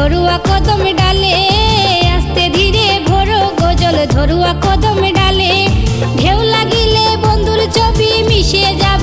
ধরুয়া কদম ডালে, আস্তে ধীরে ভরো গজল ধরুয়া কদম ডালে। ঢেউ লাগিলে বন্ধুর ছবি মিশে যাবে।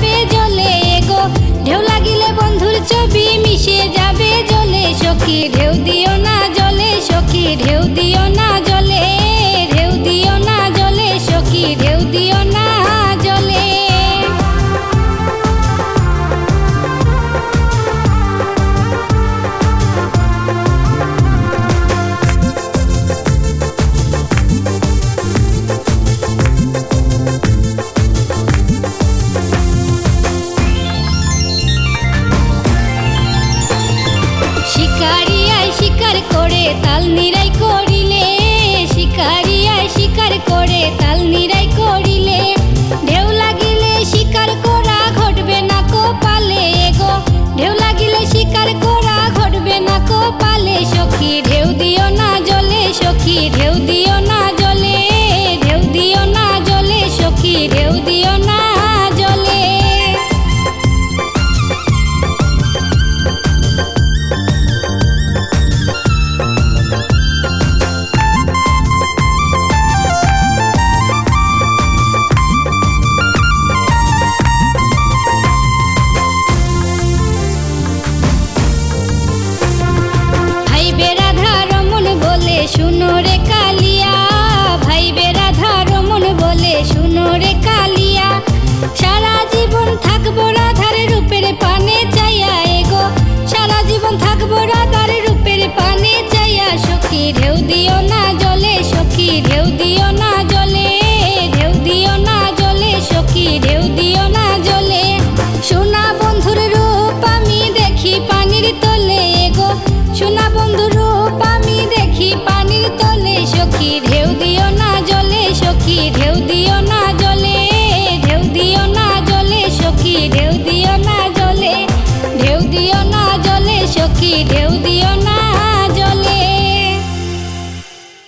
জুটবে না কপালে সখী ঢেউ দিও না জলে সখী ঢেউ দিও না ঢেউ দিও না জলে সখী ঢেউ দিও